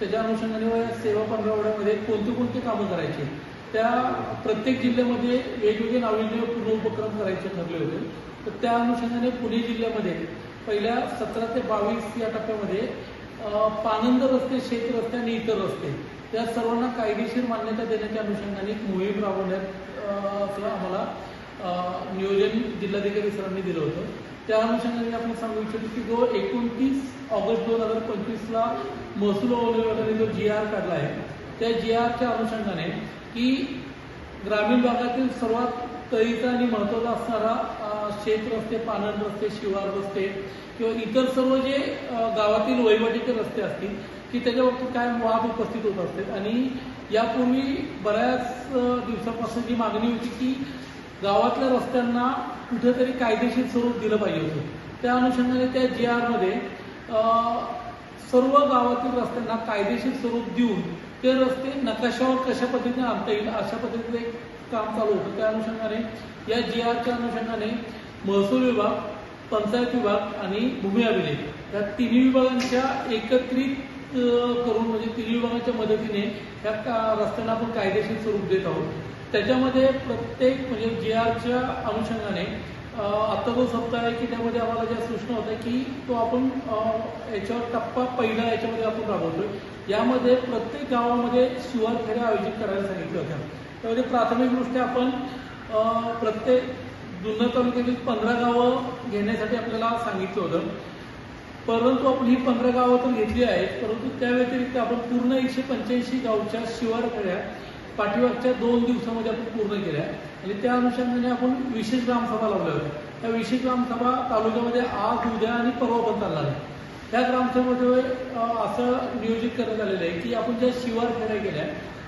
त्याच्या अनुषंगाने सेवा पंधरवड्यामध्ये कोणते कोणते कामं करायचे? त्या प्रत्येक जिल्ह्यामध्ये वेगवेगळे नाविन्यपूर्ण उपक्रम करायचे ठरले होते. तर त्या अनुषंगाने पुणे जिल्ह्यामध्ये पहिल्या सतरा ते बावीस या टप्प्यामध्ये पानंद रस्ते शेत रस्ते आणि इतर रस्ते त्या सर्वांना कायदेशीर मान्यता देण्याच्या अनुषंगाने मोहीम राबवण्यात आम्हाला नियोजन जिल्हाधिकारी सरांनी दिलं होतं. त्या अनुषंगाने आपण सांगू इच्छितो की जो एकोणतीस ऑगस्ट दोन हजार पंचवीसला महसूल विभागाने जो जी आर काढला आहे त्या जी आरच्या अनुषंगाने की ग्रामीण भागातील सर्वात तळीचा आणि महत्त्वाचा असणारा शेत रस्ते पानन रस्ते शिवार रस्ते किंवा इतर सर्व जे गावातील वहिवाटीचे रस्ते असतील की त्याच्या बाबतीत काय वाद उपस्थित होत असतात आणि यापूर्वी बऱ्याच दिवसापासून जी मागणी होती की गावातल्या रस्त्यांना कुठेतरी कायदेशीर स्वरूप दिलं पाहिजे होतं. त्या अनुषंगाने त्या जी आरमध्ये सर्व गावातील रस्त्यांना कायदेशीर स्वरूप देऊन ते रस्ते नकाशावर कशा पद्धतीने आणता येईल अशा पद्धतीचं एक काम चालू होतं. त्या अनुषंगाने या जी आरच्या अनुषंगाने महसूल विभाग पंचायत विभाग आणि भूमी अभिलेख या तिन्ही विभागांच्या एकत्रित करून म्हणजे तिन्ही विभागांच्या मदतीने या का- रस्त्यांना आपण कायदेशीर स्वरूप देत आहोत. त्याच्यामध्ये प्रत्येक म्हणजे जे आरच्या अनुषंगाने आता जो सप्ताह आहे की त्यामध्ये आम्हाला ज्या सूचना होत्या की तो आपण याच्यावर टप्पा पहिला याच्यामध्ये आपण राबवतोय. यामध्ये प्रत्येक गावामध्ये शिवार फेऱ्या आयोजित करायला सांगितल्या होत्या. त्यामध्ये प्राथमिकदृष्ट्या आपण प्रत्येक जुन्नर तालुक्यातील पंधरा गावं घेण्यासाठी आपल्याला सांगितलं होतं. परंतु आपण ही पंधरा गावं तर घेतली आहेत परंतु त्या व्यतिरिक्त आपण पूर्ण एकशे पंच्याऐंशी गावच्या शिवार फेऱ्या पाठीमागच्या दोन दिवसामध्ये आपण पूर्ण केल्या. आणि त्या अनुषंगाने आपण विशेष ग्रामसभा लावल्या होत्या. त्या विशेष ग्रामसभा तालुक्यामध्ये आज उद्या आणि परवा पण चालणार आहे त्या ग्रामसभेमध्ये असं नियोजित करण्यात आलेलं आहे की आपण ज्या शिवार फेऱ्या केल्या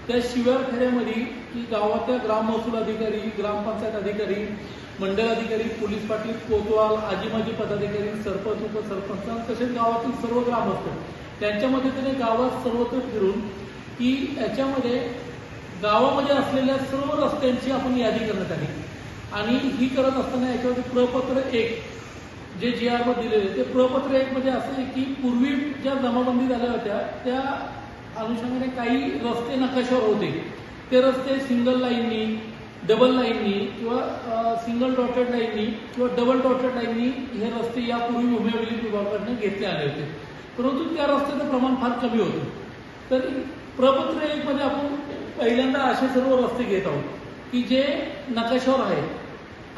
त्या शिवार फेऱ्यामध्ये की गावातल्या ग्राम महसूल अधिकारी ग्रामपंचायत अधिकारी मंडळ अधिकारी पोलीस पाटील कोतवाल आजी माजी पदाधिकारी सरपंच उपसरपंच तसेच गावातील सर्व ग्रामस्थ त्यांच्यामध्ये त्याने गावात सर्वत्र फिरून की याच्यामध्ये गावामध्ये असलेल्या सर्व रस्त्यांची आपण यादी करण्यात आली. आणि ही करत असताना याच्यामध्ये प्रपत्र एक जे जी आरवर दिलेले ते प्रपत्र एक मध्ये असं आहे की पूर्वी ज्या जमाबंदी झाल्या होत्या त्या अनुषंगाने काही रस्ते नकाशावर होते. ते रस्ते सिंगल लाईननी डबल लाईननी किंवा सिंगल डॉटेड लाईननी किंवा डबल डॉटेड लाईननी हे रस्ते यापूर्वी उमेदवारी अभिलेख विभागाकडनं घेतले आले होते. परंतु त्या रस्त्याचं प्रमाण फार कमी होतं. तर प्रपत्र एक मध्ये आपण पहिल्यांदा असे सर्व रस्ते घेत आहोत की जे नकाशावर आहेत.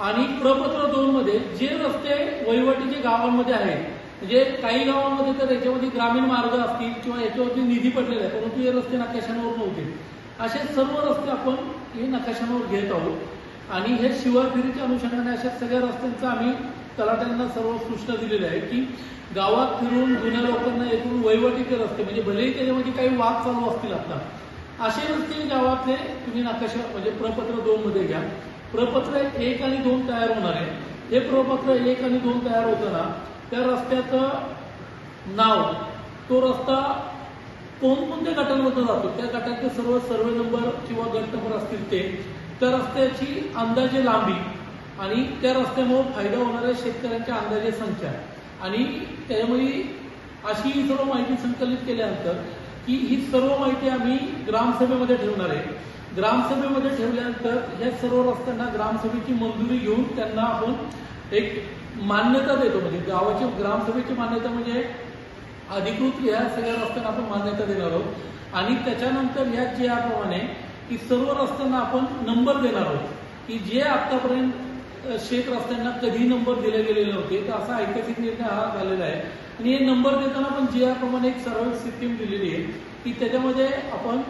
आणि प्रपत्र दोनमध्ये जे रस्ते वहिवटीचे गावांमध्ये आहेत म्हणजे काही गावांमध्ये तर याच्यामध्ये ग्रामीण मार्ग असतील किंवा याच्यावरती निधी पडलेला आहे परंतु हे रस्ते नकाशांवर नव्हते. असे सर्व रस्ते आपण हे नकाशांवर घेत आहोत. आणि हे शिवार फेरीच्या अनुषंगाने अशा सगळ्या रस्त्यांचं आम्ही तलाट्यांना सर्व सूचना दिलेल्या आहे की गावात फिरून जुन्या लोकांना एकूण वहिवटीचे रस्ते म्हणजे भलेही त्याच्यामध्ये काही वाद चालू असतील आता असे नसतील गावातले तुम्ही नकाशा म्हणजे प्रपत्र दोन मध्ये घ्या. प्रपत्र एक आणि दोन तयार होणार आहे हे प्रपत्र एक आणि दोन तयार होताना त्या रस्त्याचं नाव तो रस्ता कोणकोणत्या गटांमधून जातो? त्या गटाचे सर्व सर्वे नंबर किंवा गट नंबर असतील ते त्या रस्त्याची अंदाजे लांबी आणि त्या रस्त्यामुळे फायदा होणाऱ्या शेतकऱ्यांच्या अंदाजे संख्या. आणि त्याच्यामध्ये अशी सर्व माहिती संकलित केल्यानंतर की ही सर्व माहिती आम्ही ग्रामसभेमध्ये ठेवणार आहे. ग्रामसभेमध्ये ठेवल्यानंतर या सर्व रस्त्यांना ग्रामसभेची मंजुरी घेऊन त्यांना आपण एक मान्यता देतो. म्हणजे गावाची ग्रामसभेची मान्यता म्हणजे अधिकृत या सगळ्या रस्त्यांना आपण मान्यता देणार आहोत. आणि त्याच्यानंतर या ज्याप्रमाणे की सर्व रस्त्यांना आपण नंबर देणार आहोत. की जे आतापर्यंत शेख शेत रस्त्यांना कधी नंबर दिले गेलेले नव्हते तर असा ऐतिहासिक निर्णय हा झालेला आहे. आणि हे नंबर देताना पण जी प्रमाणे एक सर्व सिस्टीम दिलेली आहे की त्याच्यामध्ये आपण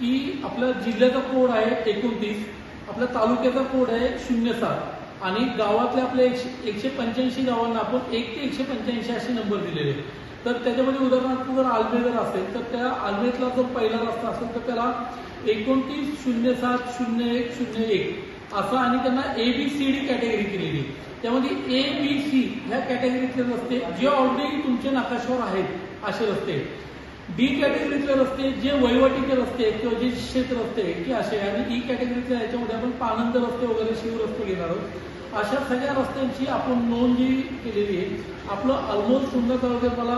की आपला जिल्ह्याचा कोड आहे एकोणतीस आपल्या तालुक्याचा कोड आहे शून्य सात आणि गावातल्या आपल्या एकशे एकशे पंच्याऐंशी गावांना आपण एक ते एकशे पंच्याऐंशी असे नंबर दिलेले तर त्याच्यामध्ये उदाहरणार्थ जर आलमेर असेल तर त्या आलमेतला जो पहिला रस्ता असेल तर त्याला एकोणतीस शून्य सात शून्य एक शून्य एक असं आणि त्यांना A B C D category केलेली. त्यामध्ये ए बी सी ह्या कॅटेगरीतले रस्ते जे ऑलरेडी तुमच्या नाकाशावर आहेत असे रस्ते. बी कॅटेगरीतले रस्ते जे वैवटीचे रस्ते आहेत किंवा जे शेत रस्ते आहेत की असे आणि e ई कॅटेगरीतल्या याच्यामध्ये आपण पानंद रस्ते वगैरे शिव रस्ते घेणार आहोत. अशा सगळ्या रस्त्यांची आपण नोंद जी केलेली आहे आपलं ऑलमोस्ट सुंदर तालुक्यात मला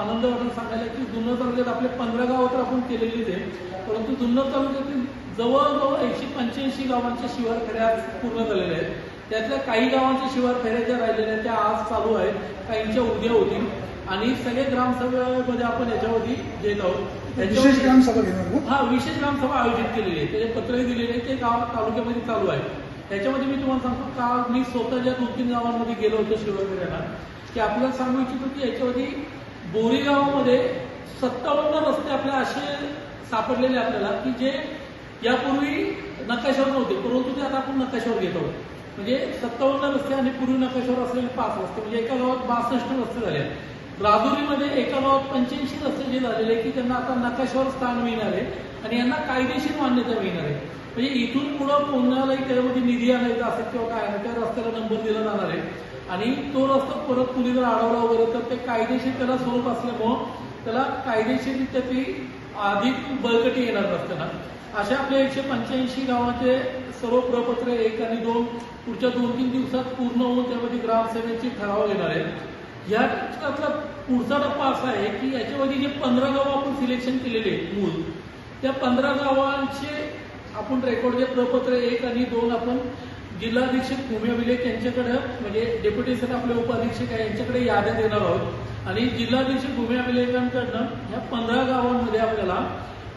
आनंद वाटून सांगायला की जुन्नर तालुक्यात आपले पंधरा गावं तर आपण केलेलीच आहे परंतु जुन्नर तालुक्यातील जवळजवळ एकशे पंच्याऐंशी गावांच्या शिवार खऱ्या आज पूर्ण झालेल्या आहेत. त्यातल्या काही गावांच्या शिवार फेऱ्या ज्या राहिलेल्या आहेत त्या आज चालू आहेत. काहींच्या उद्या होतील आणि सगळे ग्रामसभेमध्ये आपण याच्यावरती घेत आहोत. विशेष ग्रामसभा घेणार हा विशेष ग्रामसभा आयोजित केलेली आहे. त्याचे पत्रही दिलेले ते गाव तालुक्यामध्ये चालू आहे त्याच्यामध्ये मी तुम्हाला सांगतो का मी स्वतः ज्या दोन तीन गावांमध्ये गेलो होतो शिवगिऱ्याला की आपल्याला सांगू इच्छितो की याच्यावरती बोरी गावामध्ये सत्तावन्न रस्ते आपल्या असे सापडलेले आपल्याला की जे यापूर्वी नकाशावर नव्हते परंतु ते आता आपण नकाशावर घेत आहोत. म्हणजे सत्तावन्न रस्ते आणि पूर्वी नकाशावर असलेले पाच रस्ते म्हणजे एका गावात बासष्ट रस्ते झाले आहेत. राजुरीमध्ये एका गावात पंच्याऐंशी रस्ते जे झालेले की त्यांना आता नकाशावर स्थान मिळणार आहे आणि यांना कायदेशीर मान्यता मिळणार आहे. म्हणजे इथून पुढं कोणालाही त्यामध्ये निधी आणायचा असेल किंवा काय आहे, त्या रस्त्याला नंबर दिला जाणार आहे. आणि तो रस्ता परत कुणी जर अडवला वगैरे तर ते कायदेशीर त्याला स्वरूप असल्यामुळं त्याला कायदेशीररित्या ती अधिक बळकटी येणार रस्त्याला अशा आपल्या एकशे पंच्याऐंशी गावाचे सर्व प्रपत्र एक आणि दोन पुढच्या दोन तीन दिवसात पूर्ण होऊन त्यामध्ये ग्रामसभेचे ठराव घेणार आहेत. या त्यातला पुढचा टप्पा असा आहे की याच्यामध्ये जे पंधरा गावं आपण सिलेक्शन केलेले आहेत मूळ त्या पंधरा गावांचे आपण रेकॉर्ड जे प्रपत्र एक आणि दोन आपण जिल्हाधीक्षक भूमी अभिलेख यांच्याकडे म्हणजे डेप्युटी सर आपले उपाधीक्षक आहे यांच्याकडे याद्या देणार आहोत. आणि जिल्हाधीक्षक भूमी अभिलेखांकडनं या पंधरा गावांमध्ये आपल्याला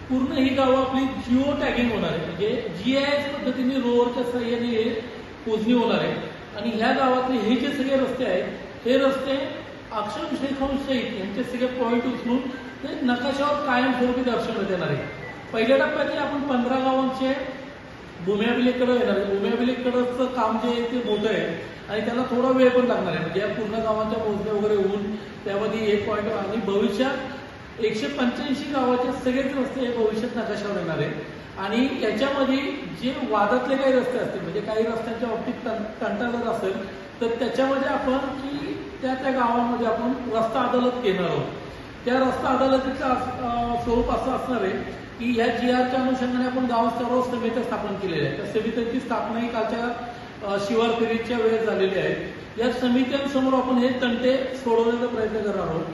पूर्ण ही गावं आपली जिओ टॅगिंग होणार आहे. म्हणजे जीआयएस पद्धतीने रोवरच्या सहाय्याने हे मोजणी होणार आहे. आणि ह्या गावातले हे जे सगळे रस्ते आहेत हे रस्ते अक्षर शेखांश सहित यांचे सगळे पॉईंट उचलून ते नकाशावर कायमस्वरूपी दर्शवण्यात येणार आहे. पहिल्या टप्प्यात आपण पंधरा गावांचे भूमी अभिलेखकडे येणार आहे. भूमी अभिलेखकडचं काम जे आहे ते मोठं आहे आणि त्याला थोडा वेळ पण लागणार आहे. म्हणजे या पूर्ण गावांच्या मोजण्या वगैरे होऊन त्यामध्ये एक पॉईंट आणि भविष्यात एकशे पंच्याऐंशी गावाचे सगळेच रस्ते हे भविष्यात नकाशावर येणार आहे आणि याच्यामध्ये जे वादातले काही रस्ते असतील म्हणजे काही रस्त्यांच्या बाबतीत तं- तंटा जर असेल तर त्याच्यामध्ये आपण की त्या त्या गावामध्ये आपण रस्ता अदालत घेणार आहोत. त्या रस्ता अदालतीचं स्वरूप असं असणार आहे की ह्या जी आरच्या अनुषंगाने आपण गावस्तरावर समित्या स्थापन केलेल्या आहेत. त्या समित्यांची स्थापना ही कालच्या शिवार फेरीच्या वेळेस झालेली आहे. या समित्यांसमोर आपण हे तंटे सोडवण्याचा प्रयत्न करणार आहोत.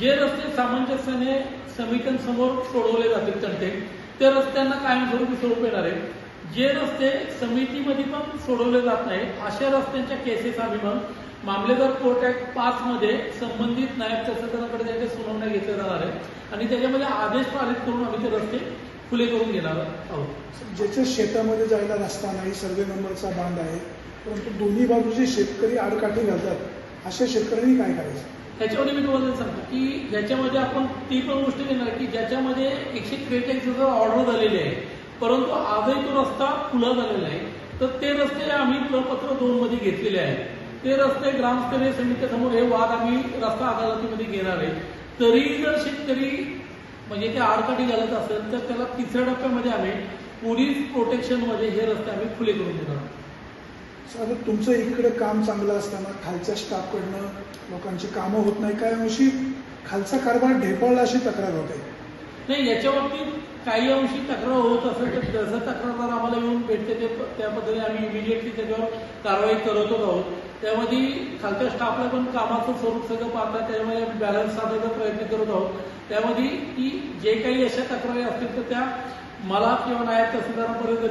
जे रस्ते सामंजस्याने समित्यांसमोर सोडवले जातील तंटे त्या रस्त्यांना कायमस्वरूपी स्वरूप येणार आहे जे रस्ते समितीमध्ये पण सोडवले जात नाही अशा रस्त्यांच्या केसेस आम्ही मग मामलेदार कोर्ट ऍक्ट पाच मध्ये संबंधित नायब तहसीलदाराकडे त्याच्या सुनावण्या घेतल्या जाणार आहे आणि त्याच्यामध्ये आदेश पारित करून आम्ही ते रस्ते खुले करून घेणार आहोत. ज्याच्या शेतामध्ये जायला रस्ता नाही सर्वे नंबरचा बांध आहे परंतु दोन्ही बाजूचे शेतकरी आडकाठी घालतात अशा शेतकऱ्यांनी काय करायचं? त्याच्यामध्ये मी तुम्हाला सांगतो की ज्याच्यामध्ये आपण ती पण गोष्ट घेणार की ज्याच्यामध्ये एकशे त्रेचाळीस ऑर्डर झालेली आहे परंतु आजही तो रस्ता खुला झालेला आहे तर ते रस्ते आम्ही प्रपत्र दोन मध्ये घेतलेले आहेत. ते रस्ते ग्रामस्तरीय समितीसमोर हे वाद आम्ही रस्ता अदालतीमध्ये घेणार आहे. तरीही जर शेतकरी म्हणजे ते आडकाठी घालत असेल तर त्याला तिसऱ्या टप्प्यामध्ये आम्ही पोलीस प्रोटेक्शनमध्ये हे रस्ते आम्ही खुले करून देणार सर तुमचं इकडे काम चांगलं असताना खालच्या स्टाफकडनं लोकांची कामं होत नाही. काय अंशी खालचा कारभार ढेपळला अशी तक्रार होते नाही याच्यावरती काही अंशी तक्रार होत असेल तर जसं तक्रारदार आम्हाला येऊन भेटते. ते त्या पद्धतीने आम्ही इमिडिएटली त्याच्यावर कारवाई करतच आहोत त्यामध्ये खालच्या स्टाफला पण कामाचं स्वरूप सगळं पाहतात त्यामुळे बॅलन्स साधायचा प्रयत्न करत आहोत. त्यामध्ये की जे काही अशा तक्रारी असतील तर त्या मला किंवा नायब तहसीलदारांपर्यंत